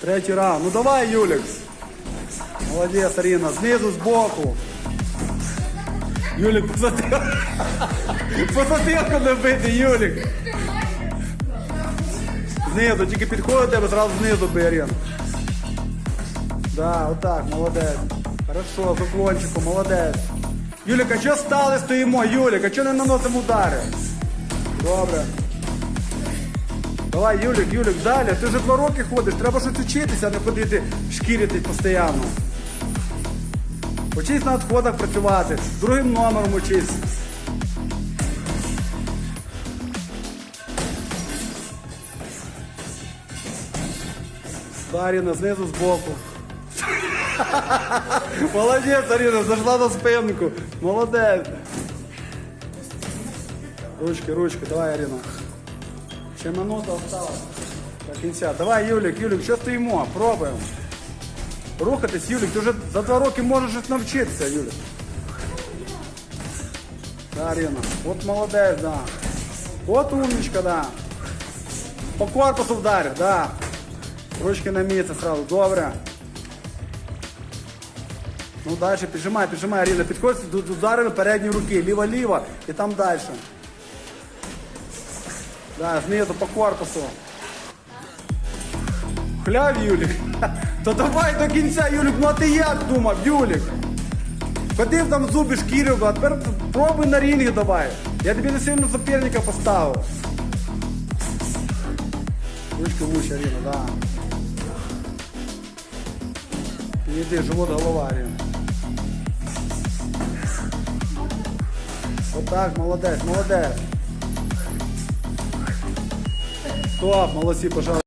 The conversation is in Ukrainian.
Третій раунд. Ну давай, Юлік. Молодець, Аріна. Знизу, збоку. Юлік, позатилку. Позатилку не бити, Юлік. Знизу, тільки підходить тебе, зразу знизу бий, Аріна. Да, отак, молодець. Хорошо, з уклончиком, молодець. Юлік, а чого стали стоїмо? Юлік, а чого не наносимо удари? Добре. Давай, Юлік, Юлік, далі. Ти вже два роки ходиш, треба щось вчитися, а не ходити шкіритись постійно. Учись на відходах працювати, другим номером учись. Аріна, знизу збоку. Молодець, Аріна, зайшла на спинку. Молодець. Ручки, ручки, давай, Аріна. Ще минута осталась до кінця. Давай, Юлік, Юлік, що стоїмо? Пробуємо. Рухатись, Юлік, ти вже за два роки можеш щось навчитися, Юлік. Да, Аріна. От молодець, да. От умничка, да. По корпусу вдарив, да. Ручки на місце сразу, добре. Ну далі піджимай, піджимай, Аріна. Підходь ударили передньої руки. Ліво-ліво і там далі. Да, знизу по корпусу. Хляв, Юлік. То давай до кінця, Юлік, ну а ти як думав, Юлік? Ходив там зуби шкірив, а тепер пробуй на рінги давай. Я тобі не сильно суперника поставив. Ручки вуще, Аріна, да. Іди, живот, голова, Аріна. Отак, молодець, молодець. Стоп, молодці, пожалуйста.